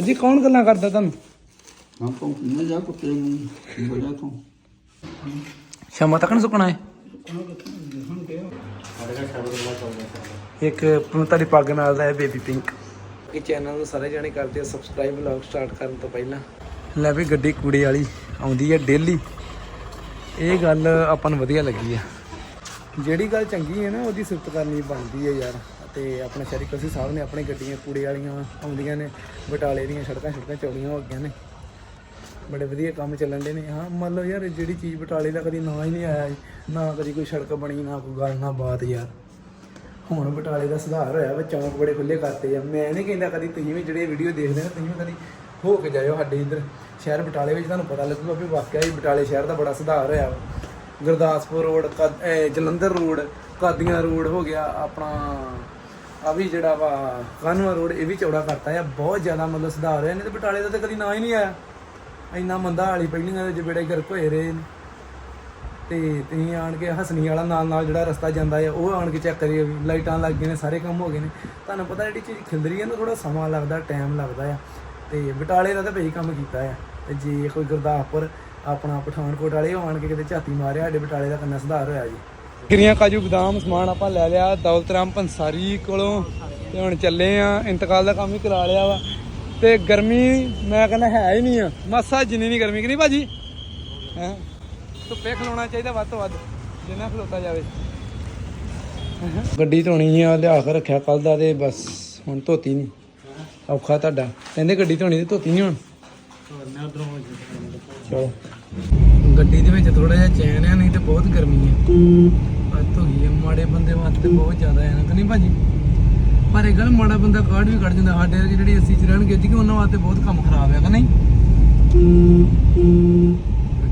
ਜੀ ਕੌਣ ਗੱਲਾਂ ਕਰਦਾ ਤੁਹਾਨੂੰ? ਹਾਂ ਤੋਂ ਕਿੰਨੇ ਜਾ ਕੁੱਤੇ ਨੂੰ ਬਜਾ ਤੋਂ? ਸ਼ਾਮਾਂ ਤੱਕ ਨਾ ਸੁੱਕਣਾ ਹੈ ਇੱਕ ਤੁਹਾਡੀ ਪੱਗ ਨਾਲ ਦਾ ਹੈ ਬੇਬੀ ਪਿੰਕ। ਇਹ ਚੈਨਲ ਨੂੰ ਸਾਰੇ ਜਾਣੇ ਕਰਦੇ ਆ ਸਬਸਕ੍ਰਾਈਬ ਵਲੌਗ ਸਟਾਰਟ ਕਰਨ ਤੋਂ ਪਹਿਲਾਂ। ਲੈ ਵੀ ਗੱਡੀ ਕੂੜੇ ਵਾਲੀ ਆਉਂਦੀ ਹੈ ਡੇਲੀ। ਇਹ ਗੱਲ ਆਪਾਂ ਨੂੰ ਵਧੀਆ ਲੱਗੀ ਆ। ਜਿਹੜੀ ਗੱਲ ਚੰਗੀ ਹੈ ਨਾ ਉਹਦੀ ਸਿਫਤ ਕਰਨੀ ਬਣਦੀ ਹੈ ਯਾਰ। ਤੇ ਆਪਣੇ ਸ਼ਹਿਰੀ ਕਲਸੀ ਸਾਹਿਬ ਨੇ ਆਪਣੀ ਗੱਡੀਆਂ ਕੂੜੇ ਵਾਲੀਆਂ ਆਉਂਦੀਆਂ ਨੇ, ਬਟਾਲੇ ਦੀਆਂ ਸੜਕਾਂ ਸੜਕਾਂ ਚੌੜੀਆਂ ਹੋ ਗਈਆਂ ਨੇ। ਬੜੇ ਵਧੀਆ ਕੰਮ ਚੱਲਣ ਦੇ ਨੇ। ਹਾਂ, ਮੰਨ ਲਓ ਯਾਰ ਜਿਹੜੀ ਚੀਜ਼ ਬਟਾਲੇ ਦਾ ਕਦੀ ਨਾਂ ਹੀ ਨਹੀਂ ਆਇਆ ਜੀ। ਨਾ ਕਦੀ ਕੋਈ ਸੜਕ ਬਣੀ, ਨਾ ਕੋਈ ਗੱਲ, ਨਾ ਬਾਤ ਯਾਰ। ਹੁਣ ਬਟਾਲੇ ਦਾ ਸੁਧਾਰ ਹੋਇਆ ਵਾ, ਚੌਂਕ ਬੜੇ ਖੁੱਲੇ ਕਰਤੇ ਆ। ਮੈਂ ਨਹੀਂ ਕਹਿੰਦਾ ਕਦੀ ਤੁਸੀਂ ਵੀ ਜਿਹੜੇ ਵੀਡੀਓ ਦੇਖਦੇ ਨੇ, ਤੁਸੀਂ ਵੀ ਕਦੀ ਹੋ ਕੇ ਜਾਇਓ ਸਾਡੇ ਇੱਧਰ। ਸ਼ਹਿਰ ਬਟਾਲੇ ਵਿੱਚ ਤੁਹਾਨੂੰ ਪਤਾ ਲੱਗੂਗਾ ਵੀ ਵਾਕਿਆ ਹੀ ਬਟਾਲੇ ਸ਼ਹਿਰ ਦਾ ਬੜਾ ਸੁਧਾਰ ਹੋਇਆ ਵਾ। ਗੁਰਦਾਸਪੁਰ ਰੋਡ, ਕਦ- ਇਹ ਜਲੰਧਰ ਰੋਡ, ਕਾਦੀਆਂ ਰੋਡ ਹੋ ਗਿਆ ਆਪਣਾ ਆ ਵੀ ਜਿਹੜਾ ਵਾ ਕਾਨੂੰਆ ਰੋਡ, ਇਹ ਵੀ ਚੌੜਾ ਕਰਤਾ ਆ। ਬਹੁਤ ਜ਼ਿਆਦਾ ਮਤਲਬ ਸੁਧਾਰ ਹੋਇਆ, ਨਹੀਂ ਤੇ ਬਟਾਲੇ ਦਾ ਤਾਂ ਕਦੀ ਨਾਂ ਹੀ ਨਹੀਂ ਆਇਆ। ਇੰਨਾ ਮੰਦਾ ਹਾਲੀ ਪਹਿਲੀਆਂ ਦੇ ਜਿਹੜੇ ਗਰਕ ਹੋਏ ਰਹੇ ਨੇ। ਤੇ ਤੁਸੀਂ ਆਣ ਕੇ ਹਸਨੀ ਵਾਲਾ ਨਾਲ ਨਾਲ ਜਿਹੜਾ ਰਸਤਾ ਜਾਂਦਾ ਹੈ ਉਹ ਆਣ ਕੇ ਚੈੱਕ ਕਰੀਏ ਵੀ, ਲਾਈਟਾਂ ਲੱਗ ਗਈਆਂ ਨੇ, ਸਾਰੇ ਕੰਮ ਹੋ ਗਏ ਨੇ। ਤੁਹਾਨੂੰ ਪਤਾ ਜਿਹੜੀ ਚੀਜ਼ ਖਿਲਦਰੀ ਹੈ ਨਾ ਥੋੜਾ ਸਮਾਂ ਲੱਗਦਾ ਟਾਈਮ ਲੱਗਦਾ ਆ। ਤੇ ਬਟਾਲੇ ਦਾ ਤਾਂ ਭਈ ਕੰਮ ਕੀਤਾ ਆ। ਤੇ ਜੇ ਕੋਈ ਗੁਰਦਾਸਪੁਰ, ਆਪਣਾ ਪਠਾਨਕੋਟ ਵਾਲੇ ਆਣ ਕੇ ਕਿਤੇ ਝਾਤੀ ਮਾਰਿਆ, ਸਾਡੇ ਬਟਾਲੇ ਦਾ ਕੰਨਾ ਸੁਧਾਰ ਹੋਇਆ ਜੀ। ਗਿਰੀਆਂ ਕਾਜੂ ਬਦਾਮ ਸਮਾਨ ਆਪਾਂ ਲੈ ਲਿਆ, ਦੌਲਤ ਪੰਸਾਰੀ ਕੋਲੋਂ, ਤੇ ਹੁਣ ਚੱਲੇ ਆ, ਇੰਤਕਾਲ ਦਾ ਕੰਮ ਵੀ ਕਰਾ ਲਿਆ ਵਾ। ਤੇ ਗਰਮੀ ਮੈਂ ਕਹਿੰਦਾ ਹੈ ਹੀ ਨਹੀਂ ਆ। ਮਾਸਾ ਜਿੰਨੀ ਨਹੀਂ ਗਰਮੀ, ਕਿ ਨਹੀਂ ਭਾਜੀ? ਹੈ? ਧੁੱਪੇ ਖਲੋਣਾ ਚਾਹੀਦਾ ਵੱਧ ਤੋਂ ਵੱਧ, ਜਿੰਨਾ ਖਲੋਤਾ ਜਾਵੇ। ਗੱਡੀ ਧੋਣੀ ਆ, ਲਿਆ ਕੇ ਰੱਖਿਆ ਕੱਲ ਦਾ ਤੇ ਬਸ, ਹੁਣ ਧੋਤੀ ਨਹੀਂ। ਔਖਾ ਤੁਹਾਡਾ। ਕਹਿੰਦੇ ਗੱਡੀ ਧੋਣੀ ਤੇ ਧੋਤੀ ਨਹੀਂ ਹੁਣ। ਚਲੋ। ਗੱਡੀ ਦੇ ਵਿੱਚ ਥੋੜਾ ਜਿਹਾ ਚੈਨ ਹੈ ਨਹੀਂ ਤੇ ਬਹੁਤ ਗਰਮੀ ਹੈ ਹੋ ਗਈ ਹੈ। ਮਾੜੇ ਬੰਦੇ ਵਾਸਤੇ ਬਹੁਤ ਜ਼ਿਆਦਾ ਹੈ ਨਾ ਨਹੀਂ ਭਾਜੀ? ਪਰ ਇਹ ਗੱਲ ਮਾੜਾ ਬੰਦਾ ਕਾਰਡ ਵੀ ਕੱਢ ਜਾਂਦਾ, ਸਾਡੇ ਵਰਗੇ ਜਿਹੜੀ ਅਸੀਂ ਚ ਰਹਿਣਗੇ ਜੀ ਕਿ ਉਹਨਾਂ ਵਾਸਤੇ ਬਹੁਤ ਕੰਮ ਖਰਾਬ ਹੈ, ਕਿ ਨਹੀਂ?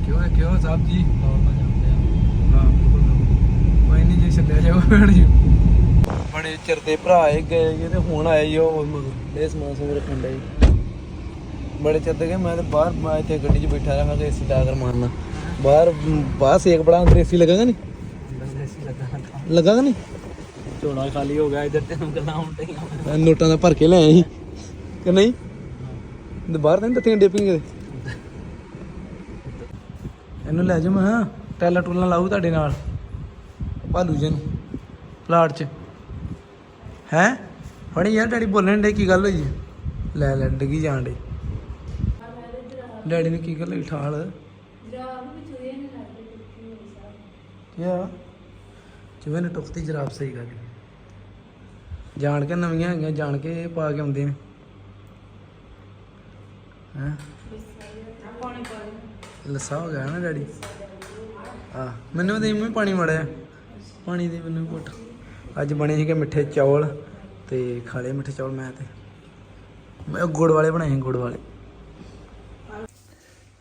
ਕਿਉਂ ਹੈ, ਕਿਉਂ ਸਾਹਿਬ ਜੀ? ਹਾਂ ਕੋਈ ਨਹੀਂ, ਜੇ ਛੱਡਿਆ ਜਾਓ ਭੈਣ ਜੀ। ਬੜੇ ਚਿਰ ਦੇ ਭਰਾ ਇਹ ਗਏ ਜੀ ਤੇ ਹੁਣ ਆਏ ਜੀ ਉਹ ਮਗਰ। ਇਹ ਸਮਾਨ ਸਮੂਨ ਰੱਖਣ ਦਾ ਜੀ ਬੜੇ ਚਿਰ ਦੇ ਗਏ, ਮੈਂ ਤੇ ਬਾਹਰ, ਮੈਂ ਇੱਥੇ ਗੱਡੀ 'ਚ ਬੈਠਾ ਰਹਾਂ ਕਿ ਏਸੀ ਦਾ ਕਰ ਮਾਰਨਾ। ਬਾਹਰ ਬਾਹਰ ਸੇਕ ਬੜਾ ਅੰਦਰ ਏਸੀ ਲੱਗਾਗਾ ਨਹੀਂ ਲੱਗਾਗਾ ਨਹੀਂ? ਝੋਲਾ ਖਾਲੀ ਹੋ ਗਿਆ ਇੱਧਰ ਤੇ ਗੱਲਾਂ ਹੁਣ ਟਈਆਂ ਮੈਂ ਨੋਟਾਂ ਦਾ ਭਰ ਕੇ ਲੈ ਆਇਆ ਸੀ। ਕਿ ਨਹੀਂ? ਤੇ ਬਾਹਰ ਤਾਂ ਨਹੀਂ ਦਿੱਤੀਆਂ ਡਿਪਿੰਗ ਦੇ ਇਹਨੂੰ ਲੈ ਜਾ ਮੈਂ ਟੈਲਾ ਟੂਲਾ ਲਾਊ ਤੁਹਾਡੇ ਨਾਲ। ਭਾਲੂ ਜੀ ਨੂੰ ਪਲਾਟ 'ਚ। ਹੈ? ਫੜੀ ਯਾਰ ਡੈਡੀ ਬੋਲਣ ਡੇ ਕੀ ਗੱਲ ਹੋਈ ਹੈ? ਲੈ ਲੈ ਡਿੱਗੀ ਜਾਣ ਡੇ ਡੈਡੀ ਨੂੰ ਕੀ ਗੱਲ ਹੋਈ ਠਾਲ। ਯਾ ਜਿਵੇਂ ਨੇ ਟੁਕਤੀ ਜਰਾਬ ਸਹੀ ਗੱਲ ਜਾਣ ਕੇ ਨਵੀਆਂ ਹੈਗੀਆਂ, ਜਾਣ ਕੇ ਇਹ ਪਾ ਕੇ ਆਉਂਦੇ ਨੇ। ਹੈ? ਲੱਸਾ ਹੋ ਗਿਆ ਨਾ ਡੈਡੀ? ਆ ਮੈਨੂੰ ਦੇ ਮੈਂ ਪਾਣੀ ਮੜਿਆ। ਪਾਣੀ ਦੇ ਮੈਨੂੰ ਘੁੱਟ। ਅੱਜ ਬਣੇ ਸੀਗੇ ਮਿੱਠੇ ਚੌਲ ਤੇ ਖਾਲੇ ਮਿੱਠੇ ਚੌਲ ਮੈਂ ਤੇ। ਮੈਂ ਗੁੜ ਵਾਲੇ ਬਣਾਏ ਸੀ, ਗੁੜ ਵਾਲੇ।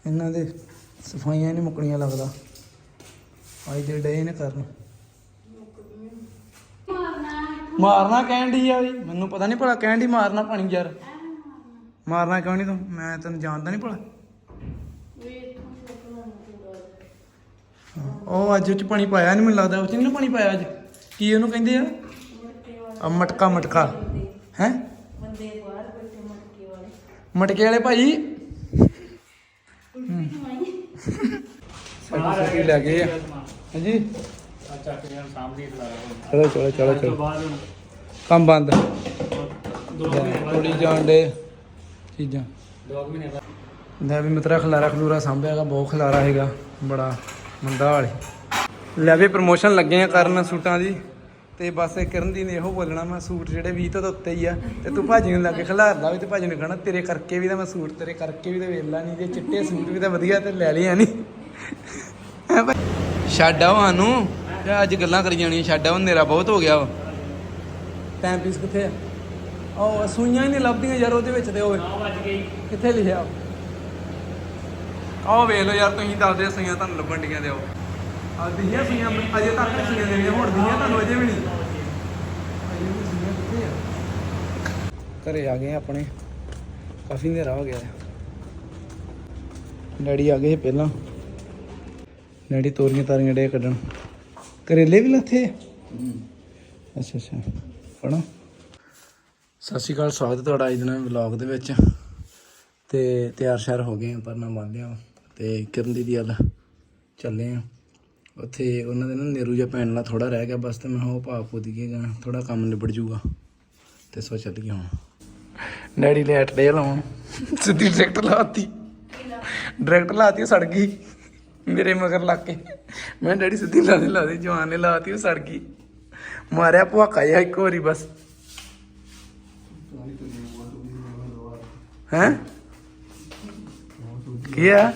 ਇਹਨਾਂ ਦੇ ਸਫਾਈਆਂ ਨਹੀਂ ਮੁੱਕਣੀਆਂ ਲੱਗਦਾ। ਅੱਜ ਦੇ ਡੇ ਨੇ ਕਰਨ। ਮਾਰਨਾ ਕਹਿਣ ਦੀ ਆ ਵੀ? ਮੈਨੂੰ ਪਤਾ ਨਹੀਂ ਭਲਾ ਕਹਿਣ ਦੀ ਮਾਰਨਾ ਪਾਣੀ ਯਾਰ। ਮਾਰਨਾ ਕਿਉਂ ਨਹੀਂ ਤੂੰ? ਮੈਂ ਤੈਨੂੰ ਜਾਣਦਾ ਨਹੀਂ ਭਲਾ। ਉਹ ਅੱਜ ਉਹ ਚ ਪਾਣੀ ਪਾਇਆ ਨਹੀਂ ਮੈਨੂੰ ਲੱਗਦਾ ਉਹ ਚ ਨਹੀਂ ਪਾਣੀ ਪਾਇਆ ਅੱਜ। ਕੀ ਉਹਨੂੰ ਕਹਿੰਦੇ ਆ? ਆ ਮਟਕਾ ਮਟਕਾ। ਹੈ? ਮਟਕੇ ਵਾਲੇ ਭਾਈ। ਸਾਡੀ ਛੁੱਟੀ ਲੈ ਗਏ ਆ। ਹਾਂਜੀ। ਚੱਕ ਕੇ ਸਾਹਮਣੇ ਖਲਾਰਾ ਚਲੋ ਚਲੋ ਚਲੋ ਤੋਂ ਚਲੋ। ਬਾਅਦ ਹੁਣ ਕੰਮ ਬੰਦ। ਦੋ ਮਹੀਨੇ ਬਾਅਦ ਤੋੜੀ ਜਾਣ ਦੇ ਚੀਜ਼ਾਂ। ਦੋ ਕੁ ਮਹੀਨੇ ਬਾਅਦ। ਲੈ ਵੀ ਮਿੱਤਰਾ ਖਲਾਰਾ ਖਲੂਰਾ ਸਾਂਭਿਆਗਾ ਬਹੁਤ ਖਲਾਰਾ ਹੈਗਾ ਬੜਾ ਮੰਦਾ ਹਾਲ ਲੈ ਵੀ ਪ੍ਰਮੋਸ਼ਨ ਲੱਗੇ ਆ ਕਰਨ ਸੂਟਾਂ ਦੀ ਤੇ ਬਸ ਇਹ ਕਰਨ ਦੀ ਨੇ ਇਹੋ ਬੋਲਣਾ ਮੈਂ ਸੂਟ ਜਿਹੜੇ 20 ਤੋਂ ਤਾਂ ਉੱਤੇ ਹੀ ਆ ਤੇ ਤੂੰ ਭਾਜੀ ਨੂੰ ਲੱਗੇ ਖਿਲਾਰਦਾ ਵੀ ਤੇ ਭਾਜੀ ਨੂੰ ਕਹਣਾ ਤੇਰੇ ਕਰਕੇ ਵੀ ਤਾਂ ਮੈਂ ਸੂਟ ਤੇਰੇ ਕਰਕੇ ਵੀ ਤਾਂ ਵੇਲਾ ਨਹੀਂ ਤੇ ਚਿੱਟੇ ਸੂਟ ਵੀ ਤਾਂ ਵਧੀਆ ਤੇ ਲੈ ਲਿਆ ਨਹੀਂ? ਛੱਡ ਆਓ ਸਾਨੂੰ। ਤੇ ਅੱਜ ਗੱਲਾਂ ਕਰੀ ਜਾਣੀਆਂ ਛੱਡ ਆਓ ਹਨੇਰਾ ਬਹੁਤ ਹੋ ਗਿਆ ਵਾ। ਟਾਈਮ ਪੀਸ ਕਿੱਥੇ ਆ? ਉਹ ਸੂਈਆਂ ਹੀ ਨਹੀਂ ਲੱਭਦੀਆਂ ਯਾਰ ਉਹਦੇ ਵਿੱਚ ਤੇ ਓਏ। 9 ਵਜ ਗਈ। ਕਿੱਥੇ ਲਿਖਿਆ ਆਹ ਵੇਖ ਲਓ ਯਾਰ ਤੁਸੀਂ ਦੱਸਦੇ ਸਈਆਂ ਤੁਹਾਨੂੰ ਲੱਭਣ ਡੀਆਂ ਦੇ ਆਓ ਆ ਦਿਹੀਆਂ ਸਈਆਂ ਅਜੇ ਤੱਕ ਨਹੀਂ ਸਈਆਂ ਦੇਣੀਆਂ ਹੁਣ ਦਿਹੀਆਂ ਤੁਹਾਨੂੰ ਅਜੇ ਵੀ ਨਹੀਂ। ਅਜੇ ਵੀ ਸਈਆਂ ਕਿੱਥੇ ਆ? ਘਰੇ ਆ ਗਏ ਆ ਆਪਣੇ। ਕਾਫੀ ਹਨੇਰਾ ਹੋ ਗਿਆ ਡੈਡੀ ਆ ਗਏ ਸੀ ਪਹਿਲਾਂ। ਡੈਡੀ ਤੋਰੀਆਂ ਤਾਰੀਆਂ ਡੇ ਕੱਢਣ। ਕਰੇਲੇ ਵੀ ਲੱਥੇ? ਆ? ਅੱਛਾ ਅੱਛਾ। ਪੜੋ ਸਤਿ ਸ਼੍ਰੀ ਅਕਾਲ, ਸਵਾਗਤ ਹੈ ਤੁਹਾਡਾ ਅੱਜ ਦੇ ਨਵੇਂ ਵਲੌਗ ਦੇ ਵਿੱਚ। ਤੇ ਤਿਆਰ ਸ਼ਿਆਰ ਹੋ ਗਏ ਆ ਪਰਨਾ ਬੰਨ ਲਿਆ ਤੇ ਕਿਰਨ ਦੀ ਵੱਲ ਚੱਲੇ ਆ ਉੱਥੇ ਉਹਨਾਂ ਦੇ ਨਾ ਨੇਰੂ ਜਿਹਾ ਪੈਣ ਨਾਲ ਥੋੜਾ ਰਹਿ ਗਿਆ, ਬਸ ਤੇ ਮੈਂ ਉਹ ਭਾਪ ਪੁੱਜ ਕੇ ਗਾ ਥੋੜਾ ਕੰਮ ਨਿਬੜ ਜੂਗਾ ਤੇ ਸੋ ਚੱਲ ਗਿਆ ਹੁਣ। ਡੈਡੀ ਲੈਟ ਡੇ ਲਾਉਣ। ਸਿੱਧੀ ਡਾਇਰੈਕਟ ਲਾਤੀ। ਡਾਇਰੈਕਟ ਲਾਤੀ, ਸੜ ਗਈ। ਮੇਰੇ ਮਗਰ ਲੱਗ ਕੇ। ਮੈਂ ਡੈਡੀ ਸਿੱਧੀ ਲਾ ਦੇ ਲਾ ਦੇ ਜਵਾਨ ਨੇ ਲਾਤੀ ਉਹ ਸੜ ਗਈ। ਮਾਰਿਆ ਭੁਆਕਾ ਜਿਹਾ ਇੱਕ ਵਾਰੀ ਬਸ। ਹੈ? ਕੀ ਆ?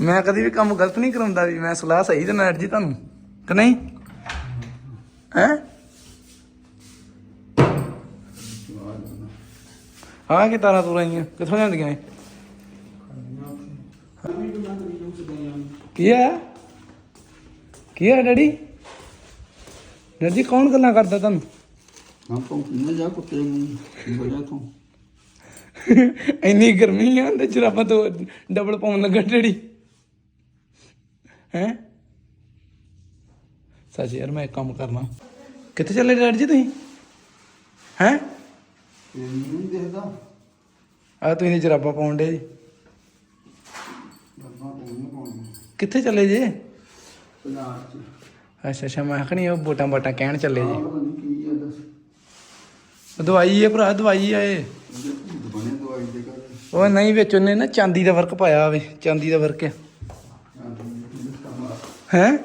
ਮੈਂ ਕਦੀ ਵੀ ਕੰਮ ਗਲਤ ਨਹੀਂ ਕਰਾਉਂਦਾ ਵੀ, ਮੈਂ ਸਲਾਹ ਸਹੀ ਦਿੰਦਾ ਐਡ ਜੀ ਤੁਹਾਨੂੰ, ਕਿ ਨਹੀਂ? ਹੈ? ਹਾਂ ਕਿ ਤਾਰਾਂ ਤੂਰਾਂ ਆਈਆਂ ਕਿੱਥੋਂ ਜਾਂਦੀਆਂ ਇਹ? ਕੀ ਹੈ ਕੀ ਹੈ ਡੈਡੀ? ਡੈਡੀ ਕੌਣ ਗੱਲਾਂ ਕਰਦਾ ਤੁਹਾਨੂੰ? ਹਾਂ ਪੰਖੀਆਂ ਜਾ ਕੁੱਤੇ ਨੂੰ ਬੜਾ ਤੋਂ? ਇੰਨੀ ਗਰਮੀ ਆ ਤੇ ਜਰਾਬਾਂ ਤੋਂ ਡਬਲ ਪਾਉਣ ਲੱਗਾ ਡੈਡੀ। ਹੈ? ਸੱਚ ਯਾਰ ਮੈਂ ਇੱਕ ਕੰਮ ਕਰਨਾ। ਕਿੱਥੇ ਚੱਲੇ ਡੈਡੀ ਜੀ ਤੁਸੀਂ? ਹੈ? ਨਹੀਂ ਦੇਖਦਾ। ਆ ਤੁਸੀਂ ਨੀ ਜਰਾਬਾਂ ਪਾਉਣ ਡੇ ਰੱਬਾ ਕੋਲ ਪਾਉਣੀ ਕਿੱਥੇ ਚੱਲੇ ਜੇ? ਪਲਾਟ ਚ। ਅੱਛਾ ਅੱਛਾ ਮੈਂ ਖਣੀ ਉਹ ਬੋਟਾਂ ਬਾਟਾਂ ਕਹਿਣ ਚੱਲੇ ਆਹ ਜੇ ਪਤਾ ਨਹੀਂ ਕੀ ਆ ਦੱਸ। ਉਹ ਦਵਾਈ ਏ ਭਰਾ ਦਵਾਈ ਆ ਇਹ। ਉਹਦੇ ਭੂਤ ਬਣੇ ਦਵਾਈ ਦੇ ਕਰ ਉਹ ਨਹੀਂ ਵਿੱਚ ਉਹਨੇ ਨਾ ਚਾਂਦੀ ਦਾ ਵਰਕ ਪਾਇਆ ਹੋਵੇ ਚਾਂਦੀ ਦਾ ਵਰਕ। ਹੈ ਹੈ?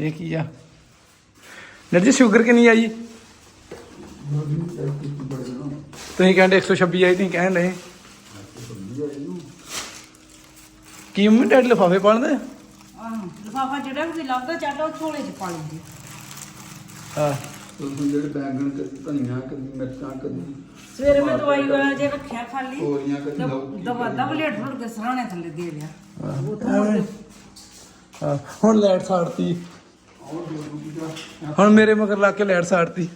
ਇਹ ਕੀ ਆ? ਡੈਡੀ ਜੀ ਸ਼ੂਗਰ ਕਿੰਨੀ ਆਈ? ਤੁਸੀਂ ਕਹਿੰਦੇ 126 ਆਈ ਤੁਸੀਂ ਕਹਿਣ ਰਹੇ ਕੀ ਮੰਮੀ ਡੈਡੀ ਲਿਫਾਫੇ ਪਾਉਂਦੇ? ਲਫਾਫਾ ਜਿਹੜਾ ਵੀ ਲੱਭਦਾ ਉਹ ਝੋਲੇ 'ਚ ਪਾ ਲੈਂਦੀ। ਹਾਂ। ਜਿਹੜੇ ਬੈਂਗਣ ਕਦੀ ਧਨੀਆ ਕਦੀ ਮਿਰਚਾਂ ਕਦੀ ਸਵੇਰੇ ਮੈਂ ਦਵਾਈ ਵਾਲਾ ਜੇ ਰੱਖਿਆ ਖਾਲੀ। ਤੋਰੀਆਂ ਕਦੀ ਦਵਾ ਦਵਾ ਲੇਟ ਫੁੱਟ ਕੇ ਸਰਾਣੇ ਥੱਲੇ ਦੇ ਲਿਆ। ਉਹ ਤੋਂ ਐਵੇਂ। ਹਾਂ। ਹੁਣ ਲਾਈਟ ਸਾੜਤੀ। ਔਰ ਜੋ ਦੂਜਾ ਹੁਣ ਮੇਰੇ ਮਗਰ ਲਾ ਕੇ ਲਾਈਟ ਸਾੜਤੀ।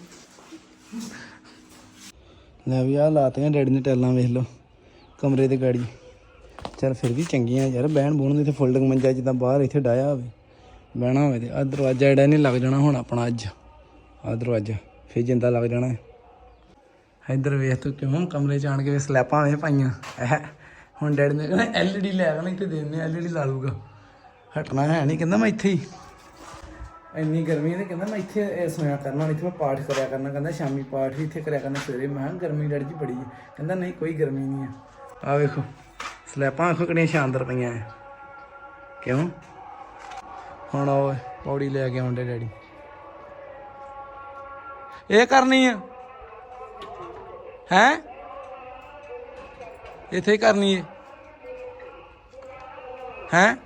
ਲੈ ਵੀ ਆ ਲਾਤੀਆਂ ਡੈਡੀ ਨੇ ਟੈਲਾਂ ਵੇਖ ਲਓ। ਕਮਰੇ ਦੇ ਗਾੜੀ। ਚਲ ਫਿਰ ਵੀ ਚੰਗੀਆਂ ਯਾਰ, ਬਹਿਣ ਬੂਣ ਦੇ ਤੇ ਫੋਲਡਿੰਗ ਮੰਜਾ ਜਿੱਦਾਂ ਬਾਹਰ ਇੱਥੇ ਡਾਇਆ ਹੋਵੇ, ਬਹਿਣਾ ਹੋਵੇ ਤੇ ਆ ਦਰਵਾਜ਼ਾ ਜਿਹੜਾ ਨਹੀਂ ਲੱਗ ਜਾਣਾ ਹੁਣ ਆਪਣਾ ਅੱਜ ਆ ਦਰਵਾਜ਼ਾ, ਫਿਰ ਜਿੰਦਾ ਲੱਗ ਜਾਣਾ ਹੈ। ਇੱਧਰ ਵੇਖ ਤੂੰ ਕਿਉਂ ਕਮਰੇ ਚ ਆਣ ਕੇ ਸਲੈਪਾਂ ਵੇ ਪਾਈਆਂ ਐ ਹੁਣ ਡੈਡੀ ਨੇ ਕਹਿੰਦਾ ਐਲਈਡੀ ਲੈ ਆਣਾ ਇੱਥੇ ਦੇ ਦਿੰਦੇ ਐਲਈਡੀ ਲਾ ਲੂਗਾ ਹਟਣਾ ਹੈ ਨਹੀਂ, ਕਹਿੰਦਾ ਮੈਂ ਇੱਥੇ ਹੀ। ਇੰਨੀ ਗਰਮੀ ਨੇ ਕਹਿੰਦਾ ਮੈਂ ਇੱਥੇ, ਇਹ ਸੋਇਆ ਕਰਨਾ ਇੱਥੇ ਮੈਂ ਪਾਠ ਕਰਿਆ ਕਰਨਾ, ਕਹਿੰਦਾ ਸ਼ਾਮੀ ਪਾਠ ਵੀ ਇੱਥੇ ਕਰਿਆ ਕਰਨਾ, ਸਵੇਰੇ। ਮੈਂ ਕਿਹਾ ਗਰਮੀ ਡੈਡੀ ਜੀ ਬੜੀ ਹੈ ਕਹਿੰਦਾ ਨਹੀਂ, ਕੋਈ ਗਰਮੀ ਨਹੀਂ ਹੈ ਆ ਵੇਖੋ ਸਲੈਪਾਂ ਵੇਖੋ ਸ਼ਾਨਦਾਰ ਪਈਆਂ ਕਿਉਂ? ਹੁਣ ਉਹ ਪੌੜੀ ਲੈ ਕੇ ਆਉਂਦੇ ਡੈਡੀ। ਇਹ ਕਰਨੀ ਆ। ਹੈ? ਇੱਥੇ ਹੀ ਕਰਨੀ ਹੈ ਹੈ?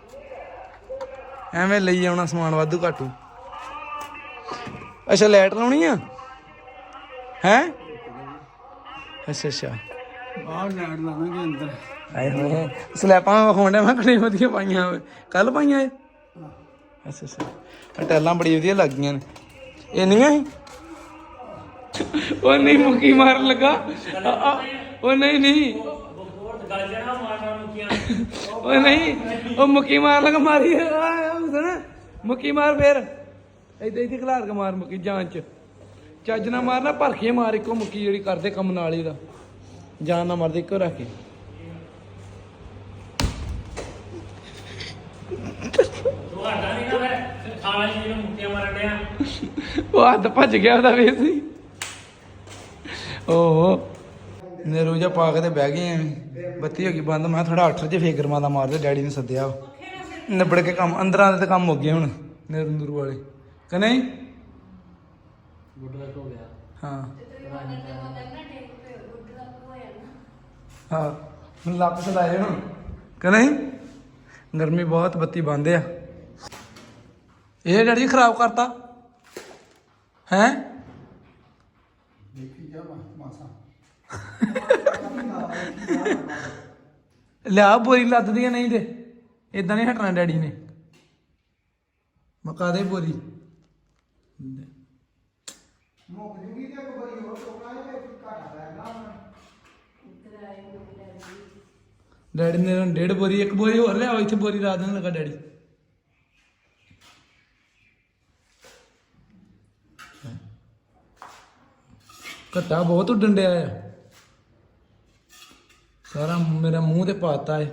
ਐਵੇਂ ਲਈ ਆਉਣਾ ਸਮਾਨ ਵਾਧੂ ਘਾਟੂ ਅੱਛਾ, ਲਾਈਟ ਲਾਉਣੀ ਆ? ਹੈ? ਅੱਛਾ ਅੱਛਾ। ਬਾਹਰ ਲੈਟ ਲਾਵਾਂਗੇ ਅੰਦਰ। ਆਏ ਹੋਏ ਸਲੈਪਾਂ ਵਿਖਾਉਂਦੇ ਮੈਂ ਕਿਹੜੀ ਵਧੀਆ ਪਾਈਆਂ ਕੱਲ ਪਾਈਆਂ ਇਹ? ਅੱਛਾ ਅੱਛਾ। ਟੈਲਾਂ ਬੜੀ ਵਧੀਆ ਲੱਗ ਗਈਆਂ ਨੇ। ਇੰਨੀਆਂ ਹੀ? ਉਹ ਨਹੀਂ ਮੁੱਕੀ ਮਾਰ ਲੱਗਾ। ਉਹ ਨਹੀਂ ਨਹੀਂ। ਉਹ ਨਹੀਂ, ਉਹ ਮੁੱਕੀ ਮਾਰ ਲਗਾ, ਮਾਰੀ। ਸੁਣ। ਮੁੱਕੀ ਮਾਰ ਫੇਰ। ਏਦਾਂ ਇੱਥੇ ਖਲਾਰ ਕੇ ਮਾਰ ਮੁੱਕੀ, ਜਾਨ ਚ। ਚੱਜ ਨਾ ਮਾਰਨਾ ਭਰਖੇ ਮਾਰ, ਇੱਕੋ ਮੁੱਕੀ ਜਿਹੜੀ ਕਰਦੇ ਕੰਮ ਨਾਲ ਹੀ ਦਾ। ਜਾਨ ਨਾ ਮਰਦੇ, ਇੱਕੋ ਰੱਖ ਕੇ। ਤੁਹਾਡਾ ਨਹੀਂ ਨਾ ਫਿਰ ਖਾਣਾ ਜੀ ਨੂੰ ਮੁਕੀਆਂ ਮਾਰਨ ਡਿਆ। ਉਹ ਹੱਥ ਭੱਜ ਗਿਆ ਉਹਦਾ ਵੇਖ ਸੀ। ਓਹੋ ਨੇਰੂ ਜਿਹਾ ਪਾ ਕੇ ਤੇ ਬਹਿ ਗਏ ਐਵੇਂ। ਬੱਤੀ ਹੋ ਗਈ ਬੰਦ। ਮੈਂ ਥੋੜਾ 8 ਵਜੇ ਫੇਰ ਗਰਮਾ ਮਾਰਦੇ ਡੈਡੀ ਨੇ ਸੱਦਿਆ। ਨਿਬੜ ਕੇ ਕੰਮ। ਅੰਦਰਾਂ ਦੇ ਤੇ ਕੰਮ ਹੋ ਗਏ ਹੁਣ ਨੇਰੂ ਨੂਰੂ ਵਾਲੇ। ਕਿ ਗੁੱਡ ਲੱਕ ਹੋ। ਗਿਆ ਹਾਂ। ਹਾਂ ਹੁਣ ਲੱਕ ਸਦਾਏ ਹੁਣ। ਕਿ ਗਰਮੀ ਬਹੁਤ ਬੱਤੀ ਬੰਦ ਆ। ਇਹ ਡੈਡੀ ਜੀ ਖਰਾਬ ਕਰਤਾ। ਹੈ? ਦੇਖੀ ਜਾ ਮਾਸਾ। ਲਿਆ ਬੋਰੀ ਲੱਦਦੀਆਂ ਨਹੀਂ ਤੇ। ਇਦਾਂ ਨਹੀਂ ਹਟਣਾ ਡੈਡੀ ਨੇ। ਮਕਾ ਦੇ ਬੋਰੀ। ਡੈਡੀ ਨੇ ਹੁਣ ਡੇਢ ਬੋਰੀ ਇੱਕ ਬੋਰੀ ਹੋਰ ਲਿਆਓ ਇੱਥੇ ਬੋਰੀ ਲਾ ਦੇਣ ਲੱਗਾ ਡੈਡੀ। ਘੱਟਾ ਬਹੁਤ ਉੱਡਣ ਡਿਆ ਆ। ਸਾਰਾ ਮੇਰਾ ਮੂੰਹ ਤੇ ਪਾਤਾ ਏ।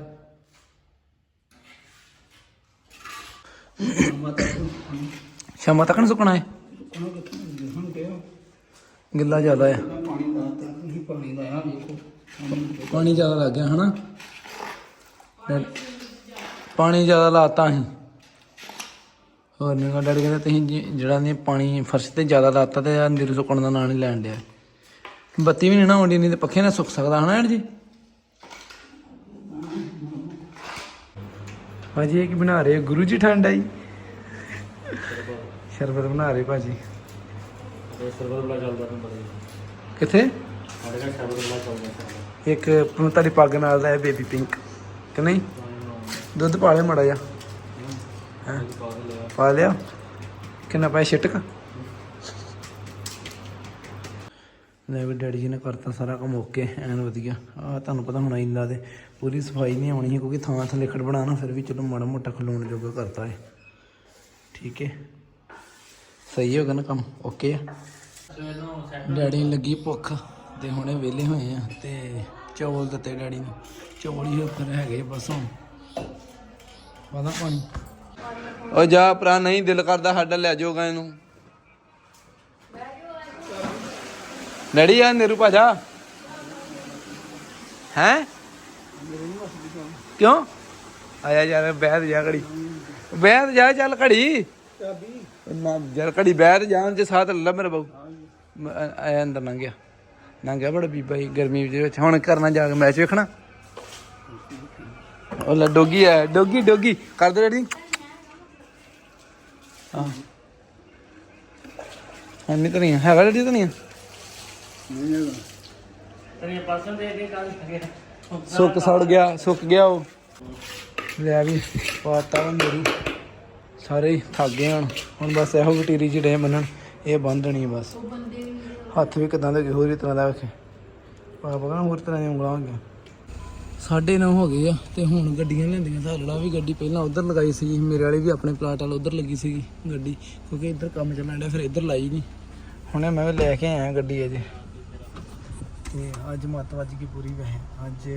ਸ਼ਾਮਾਂ ਤੱਕ ਨੀ ਸੁੱਕਣਾ ਏ? ਗਿੱਲਾ ਜ਼ਿਆਦਾ ਆ। ਪਾਣੀ ਦਾ ਤਾਂ ਨਹੀਂ ਪਾਣੀ ਦਾ ਆ ਵੇਖੋ। ਪਾਣੀ ਜ਼ਿਆਦਾ ਲੱਗ ਗਿਆ ਹਨਾ? ਪਾਣੀ ਜ਼ਿਆਦਾ ਲਾਤਾ ਅਸੀਂ। ਹੋਰ ਨਿਕਾ ਡੈਡੀ ਕਹਿੰਦੇ ਤੁਸੀਂ ਜੀ- ਜਿਹੜਾ ਨੇ ਪਾਣੀ ਫਰਸ਼ ਤੇ ਜ਼ਿਆਦਾ ਲਾਤਾ ਤੇ ਆ ਅੰਦਰ ਸੁੱਕਣ ਦਾ ਨਾਂ ਨਹੀਂ ਲੈਣ ਡਿਆ। ਬੱਤੀ ਵੀ ਨਹੀਂ ਨਾ ਆਉਂਦੀ ਨਹੀਂ ਤੇ ਪੱਖੇ ਨਾਲ ਸੁੱਕ ਸਕਦਾ ਹਨਾ ਡੈਡੀ ਜੀ? ਭਾਜੀ ਇਹ ਕੀ ਬਣਾ ਰਹੇ ਹੋ? ਗੁਰੂ ਜੀ ਠੰਡ ਆਈ। ਸ਼ਰਬਤ ਬਣਾ ਰਹੇ ਭਾਜੀ। ਸਰਵਰ ਬਲਾ ਚੱਲਦਾ ਤੁਹਾਨੂੰ ਪਤਾ ਕਿੱਥੇ? ਸਾਡੇ ਘਰ ਸਰਵਰ ਬਲਾ ਚੱਲਦਾ। ਇੱਕ ਤੁਹਾਡੀ ਪੱਗ ਨਾਲ ਦਾ ਬੇਬੀ ਪਿੰਕ ਕਿ ਨਹੀਂ? ਦੁੱਧ ਪਾ ਲਿਆ ਮੜਾ ਜਾ ਪਾ ਲਿਆ? ਕਿੰਨਾ ਪਾਇਆ? ਛਿਟਕ ਲੈ ਵੀ ਡੈਡੀ ਜੀ ਨੇ ਕਰਤਾ ਸਾਰਾ ਕੰਮ ਓਕੇ, ਐਨ ਵਧੀਆ। ਆ ਤੁਹਾਨੂੰ ਪਤਾ ਹੁਣ ਇੰਨਾ ਦੇ ਪੂਰੀ ਸਫ਼ਾਈ ਨਹੀਂ ਆਉਣੀ ਹੈ, ਕਿਉਂਕਿ ਥਾਂ ਥੱਲੇ ਖੜ ਬਣਾਉਣਾ ਫਿਰ ਵੀ ਚਲੋ ਮਾੜਾ ਮੋਟਾ ਖਲੋਣ ਜੋਗਾ ਕਰਤਾ ਹੈ ਠੀਕ ਹੈ? ਸਹੀ ਹੋ ਗਿਆ ਨਾ ਕੰਮ? ਓਕੇ ਆ? ਡੈਡੀ ਨੂੰ ਲੱਗੀ ਭੁੱਖ ਤੇ ਹੁਣੇ ਵਿਹਲੇ ਹੋਏ ਆ ਤੇ ਚੌਲ ਦਿੱਤੇ ਡੈਡੀ ਨੂੰ। ਚੌਲ ਹੀ ਉੱਪਰ ਹੈਗੇ ਬਸ ਹੁਣ। ਵਾਦਾ ਪਾਣੀ। ਓ ਜਾ ਭਰਾ ਨਹੀਂ ਦਿਲ ਕਰਦਾ ਸਾਡਾ ਲੈ ਜਾਓਗਾ ਇਹਨੂੰ। ਡੈਡੀ ਆ ਨੇਰੂ ਭਾਜਾ। ਹੈ? ਕਿਉਂ? ਆਇਆ ਯਾਰ ਬੈਠ ਜਾ ਘੜੀ। ਬੈਠ ਜਾ ਚੱਲ ਘੜੀ। ਨਾ ਯਾਰ ਘੜੀ ਬੈਠ ਜਾਣ ਚ ਸਾਥ ਲੈ ਮੇਰੇ ਬਾਬੂ ਆਇਆ ਅੰਦਰ ਲੰਘ ਗਿਆ। ਗਿਆ ਬੜਾ ਬੀਬਾ ਜੀ ਗਰਮੀ ਦੇ ਵਿੱਚ। ਹੁਣ ਕਰਨਾ ਜਾ ਕੇ ਮੈਚ ਵੇਖਣਾ। ਉਹ ਲੈ ਡੋਗੀ ਆ। Doggy doggy. ਕਰ ਦੇ ਰੈਡੀ ਹਾਂ। ਹਾਂ ਨਹੀਂ ਤਾਂ ਨਹੀਂ ਹੈ। ਹੈਗਾ ਰੈਡੀ ਤਾਂ ਨਹੀਂ ਹੈ? ਤੇਰੇ ਪਰਸੋਂ ਦੇ ਦੇ ਕੱਲ ਸੁੱਕ ਸੜ ਗਿਆ ਸੁੱਕ ਗਿਆ ਉਹ। ਲੈ ਵੀ ਪਾਤਾ ਵਾ ਮੇਰੀ। ਸਾਰੇ ਹੀ ਥੱਕ ਗਏ ਹੁਣ। ਹੁਣ ਬਸ ਇਹੋ ਵਟੀਰੀ ਜਿਹੜੇ ਮੰਨਣ। ਇਹ ਬੰਨਣੀ ਬਸ। ਹੱਥ ਵੀ ਕਿਦਾਂ ਦੇ ਹੋਰ ਤਰ੍ਹਾਂ ਦਾ ਵੇਖੇ। ਪਾਪਾ ਕਹਿੰਦਾ ਹੋਰ ਤਰ੍ਹਾਂ ਦੀਆਂ ਉਂਗਲਾਂ ਹੋ ਗਈਆਂ ਸਾਢੇ ਨੌ ਹੋ ਗਏ ਆ ਤੇ ਹੁਣ ਗੱਡੀਆਂ ਲੈਂਦੀਆਂ ਸਾਲੜਾ ਵੀ ਗੱਡੀ ਪਹਿਲਾਂ ਉਧਰ ਲਗਾਈ ਸੀ ਮੇਰੇ ਵਾਲੀ ਵੀ ਆਪਣੇ ਪਲਾਟ ਵਾਲ ਉਧਰ ਲੱਗੀ ਸੀਗੀ ਗੱਡੀ। ਕਿਉਂਕਿ ਇੱਧਰ ਕੰਮ ਚੱਲਣ ਡਿਆ ਫਿਰ ਇੱਧਰ ਲਾਈ ਨਹੀਂ। ਹੁਣੇ ਮੈਂ ਵੀ ਲੈ ਕੇ ਆਇਆ ਗੱਡੀ ਅਜੇ। ਤੇ ਅੱਜ ਮੱਤ ਵੱਜ ਗਈ ਪੂਰੀ ਵੈਸੇ। ਅੱਜ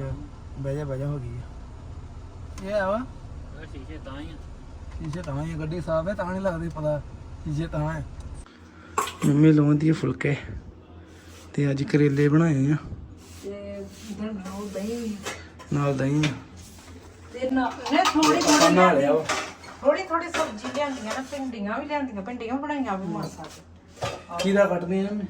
ਬਹਿ ਜਾ ਬਹਿ ਜਾ ਹੋ ਗਈ ਆ। ਇਹ ਆ ਵਾ। ਸ਼ੀਸ਼ੇ ਤਾਂ ਹੀ ਸ਼ੀਸ਼ੇ ਤਾਂ ਹੀ ਆ, ਗੱਡੀ ਸਾਫ਼ ਹੈ ਤਾਂ ਨਹੀਂ ਲੱਗਦੀ ਪਤਾ। ਸ਼ੀਸ਼ੇ ਤਾਂ ਹੈ। ਮੰਮੀ ਲਾਉਂਦੀ ਹੈ ਫੁਲਕੇ ਤੇ ਅੱਜ ਕਰੇਲੇ ਬਣਾਏ ਆ। ਤੇ ਦਹੀਂ। ਨਾਲ ਦਹੀਂ। ਤੇ ਨਾ ਨੇ ਥੋੜੀ ਥੋੜੀ ਬਣਾ ਲਿਆ ਵਾ। ਥੋੜੀ ਥੋੜੀ ਸਬਜ਼ੀ ਲਿਆਂਦੀਆਂ ਨਾ ਭਿੰਡੀਆਂ ਵੀ ਲਿਆਂਦੀਆਂ ਭਿੰਡੀਆਂ ਬਣਾਈਆਂ ਵੀ ਮਾਸਾ ਤੇ। ਕੀ ਦਾ ਕੱਟਦੇ ਆ ਮੈਂ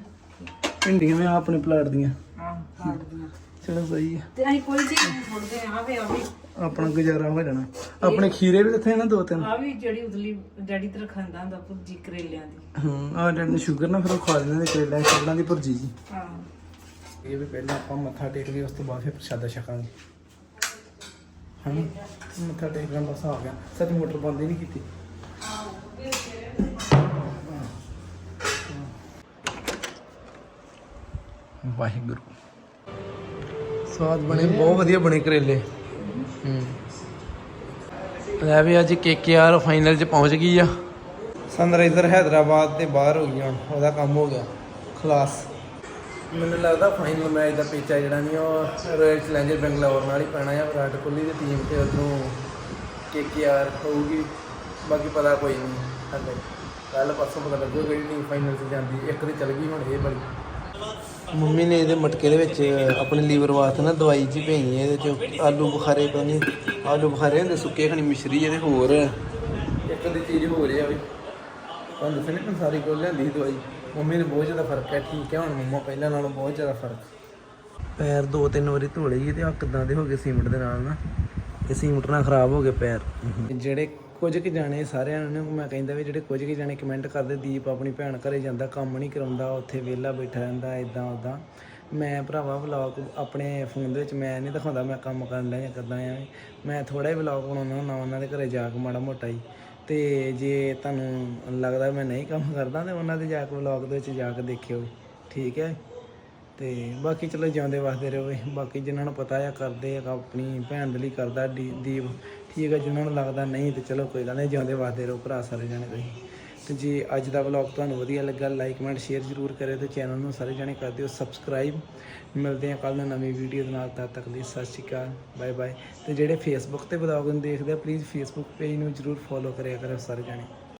ਭਿੰਡੀਆਂ ਮੈਂ ਆਪਣੇ ਪਲਾਟ ਦੀਆਂ। ਹਾਂ ਕੱਢਦੀਆਂ ਚਲੋ ਸਹੀ ਆ। ਤੇ ਅਸੀਂ ਕੋਈ ਚੀਜ਼ ਨਹੀਂ ਛੋੜਦੇ ਆ ਵੇ ਆ ਵੀ। ਆਪਣਾ ਗੁਜ਼ਾਰਾ ਹੋ ਜਾਣਾ। ਆਪਣੇ ਖੀਰੇ ਵੀ ਦਿੱਤੇ ਨਾ ਦੋ ਤਿੰਨ? ਆ ਵੀ ਜਿਹੜੀ ਉਦਲੀ ਡੈਡੀ ਤੇ ਰਖਾਂਦਾ ਹੁੰਦਾ ਭੁਰਜੀ ਕਰੇਲਿਆਂ ਦੀ। ਹਾਂ ਆ ਡੈਡ ਨੂੰ ਸ਼ੂਗਰ ਨਾ ਫਿਰ ਉਹ ਖਾ ਲੈਂਦੇ ਨੇ ਕਰੇਲਾ ਕਰੇਲਾਂ ਦੀ ਭੁਰਜੀ ਜੀ। ਹਾਂ। ਇਹ ਵੀ ਪਹਿਲਾਂ ਆਪਾਂ ਮੱਥਾ ਟੇਕ ਲਈ ਉਸ ਤੋਂ ਬਾਅਦ ਫਿਰ ਪ੍ਰਸ਼ਾਦਾ ਛਕਾਂਗੇ। ਹਾਂ ਮੱਥਾ ਟੇਕਣ ਬਸ ਆ ਗਿਆ। ਸੱਚ ਮੋਟਰ ਬੰਦ ਹੀ ਨਹੀਂ ਕੀਤੀ। ਵਾਹਿਗੁਰੂ। ਸਵਾਦ ਬਣੇ ਬਹੁਤ ਵਧੀਆ ਬਣੇ ਕਰੇਲੇ। ਲੈ ਵੀ ਅੱਜ ਕੇਕੇਆਰ ਫਾਈਨਲ 'ਚ ਪਹੁੰਚ ਗਈ ਆ। ਸਨਰਾਈਜ਼ਰ ਹੈਦਰਾਬਾਦ ਤੇ ਬਾਹਰ ਹੋ ਗਈ ਉਹਦਾ ਕੰਮ ਹੋ ਗਿਆ ਖਲਾਸ ਮੈਨੂੰ ਲੱਗਦਾ ਫਾਈਨਲ ਮੈਚ ਦਾ ਪੇਚਾ ਜਿਹੜਾ ਨਹੀਂ, ਉਹ ਰਾਇਲ ਚੈਲੰਜਰ ਬੈਂਗਲੌਰ ਨਾਲ ਹੀ ਪੈਣਾ ਆ, ਵਿਰਾਟ ਕੋਹਲੀ ਦੀ ਟੀਮ ਤੇ ਉਧਰੋਂ ਕੇਕੇਆਰ ਹੋਊਗੀ, ਬਾਕੀ ਪਤਾ ਕੋਈ ਨਹੀਂ, ਹਾਲੇ। ਕੱਲ ਪਰਸੋਂ ਪਤਾ ਲੱਗੂਗਾ ਕਿਹੜੀ ਟੀਮ ਫਾਈਨਲ 'ਚ ਜਾਂਦੀ, ਇੱਕ ਤੇ ਚੱਲ ਗਈ ਹੁਣ ਇਹ ਬੜੀ ਮੰਮੀ ਨੇ ਇਹਦੇ ਮਟਕੇ ਦੇ ਵਿੱਚ ਆਪਣੇ ਲੀਵਰ ਵਾਸਤੇ ਨਾ ਦਵਾਈ ਜੀ ਭੇਜੀ ਇਹਦੇ ਚ ਆਲੂ ਬੁਖਾਰੇ ਪਤਾ ਨਹੀਂ ਆਲੂ ਬੁਖਾਰੇ ਹੁੰਦੇ ਸੁੱਕੇ ਖਣੀ ਮਿਸ਼ਰੀ ਇਹਦੇ ਹੋਰ। ਇੱਕ ਦੀ ਚੀਜ਼ ਹੋ ਰਹੀ ਆ ਵੀ। ਤੁਹਾਨੂੰ ਦੱਸਣੀ ਪੰਸਾਰੀ ਕੋਲ ਲਿਆਂਦੀ ਸੀ ਦਵਾਈ? ਮੰਮੀ ਨੇ ਬਹੁਤ ਜ਼ਿਆਦਾ ਫ਼ਰਕ ਹੈ ਠੀਕ ਹੈ ਹੁਣ ਮੰਮਾ ਪਹਿਲਾਂ ਨਾਲੋਂ ਬਹੁਤ ਜ਼ਿਆਦਾ ਫ਼ਰਕ। ਪੈਰ ਦੋ ਤਿੰਨ ਵਾਰੀ ਧੋ ਲਈ ਤੇ ਆ ਕਿਦਾਂ ਦੇ ਹੋ ਗਏ ਸੀਮਟ ਦੇ ਨਾਲ ਨਾ ਇਹ ਸੀਮਟ ਨਾਲ ਖਰਾਬ ਹੋ ਗਏ ਪੈਰ। ਜਿਹੜੇ ਕੁਝ ਕੁ ਜਾਣੇ ਸਾਰਿਆਂ ਨੂੰ ਮੈਂ ਕਹਿੰਦਾ ਵੀ ਜਿਹੜੇ ਕੁਝ ਕੁ ਜਾਣੇ ਕਮੈਂਟ ਕਰਦੇ, ਦੀਪ ਆਪਣੀ ਭੈਣ ਘਰੇ ਜਾਂਦਾ, ਕੰਮ ਨਹੀਂ ਕਰਾਉਂਦਾ, ਉੱਥੇ ਵਿਹਲਾ ਬੈਠਾ ਰਹਿੰਦਾ ਇਦਾਂ ਉਦਾਂ ਮੈਂ ਭਰਾਵਾ ਵਲੌਗ ਆਪਣੇ ਫੋਨ ਦੇ ਵਿੱਚ ਮੈਂ ਨਹੀਂ ਦਿਖਾਉਂਦਾ, ਮੈਂ ਕੰਮ ਕਰਨ ਲਿਆ ਜਾਂ ਕਰਦਾ ਆ। ਮੈਂ ਥੋੜਾ ਜਿਹਾ ਵਲੌਗ ਬਣਾਉਂਦਾ ਹੁੰਦਾ, ਉਹਨਾਂ ਦੇ ਘਰੇ ਜਾ ਕੇ ਮਾੜਾ ਮੋਟਾ ਹੀ। ਤੇ ਜੇ ਤੁਹਾਨੂੰ ਲੱਗਦਾ ਮੈਂ ਨਹੀਂ ਕੰਮ ਕਰਦਾ, ਤੇ ਉਹਨਾਂ ਦੇ ਜਾ ਕੇ ਵਲੌਗ ਦੇ ਵਿੱਚ ਜਾ ਕੇ ਦੇਖਿਓ। ਠੀਕ ਹੈ? ਤੇ ਬਾਕੀ ਚਲੋ ਜਿਉਂਦੇ ਵਸਦੇ ਰਹੋ। ਬਾਕੀ ਜਿਨ੍ਹਾਂ ਨੂੰ ਪਤਾ ਆ, ਕਰਦੇ ਆ ਆਪਣੀ ਭੈਣ ਦੇ ਲਈ ਕਰਦਾ, ਡੀ- ਦੀਪ ਠੀਕ ਹੈ ਜਿਨ੍ਹਾਂ ਨੂੰ ਲੱਗਦਾ ਨਹੀਂ ਤੇ ਚਲੋ ਕੋਈ ਗੱਲ ਨਹੀਂ, ਜਿਉਂਦੇ ਵਸਦੇ ਰਹੋ, ਭਰਾ ਸਾਰੇ ਜਾਣੇ ਤੁਸੀਂ। ਤੇ ਜੇ, ਅੱਜ ਦਾ ਵਲੌਗ ਤੁਹਾਨੂੰ ਵਧੀਆ ਲੱਗਾ ਲਾਈਕ ਕਮੈਂਟ ਸ਼ੇਅਰ ਜ਼ਰੂਰ ਕਰਿਓ ਤੇ ਚੈਨਲ ਨੂੰ ਸਾਰੇ ਜਾਣੇ ਕਰ ਦਿਓ ਸਬਸਕ੍ਰਾਈਬ ਮਿਲਦੇ ਹਾਂ ਕੱਲ ਨੂੰ ਨਵੀਂ ਵੀਡੀਓ ਦੇ ਨਾਲ, ਤਦ ਤੱਕ ਲਈ ਸਤਿ ਸ਼੍ਰੀ ਅਕਾਲ ਬਾਏ ਬਾਏ ਤੇ ਜਿਹੜੇ ਫੇਸਬੁੱਕ ਤੇ ਵਲੌਗ ਨੂੰ ਦੇਖਦੇ ਆ ਪਲੀਜ਼ ਫੇਸਬੁੱਕ ਪੇਜ ਨੂੰ ਜ਼ਰੂਰ ਫੋਲੋ ਕਰਿਆ ਕਰੋ ਸਾਰੇ ਜਾਣੇ।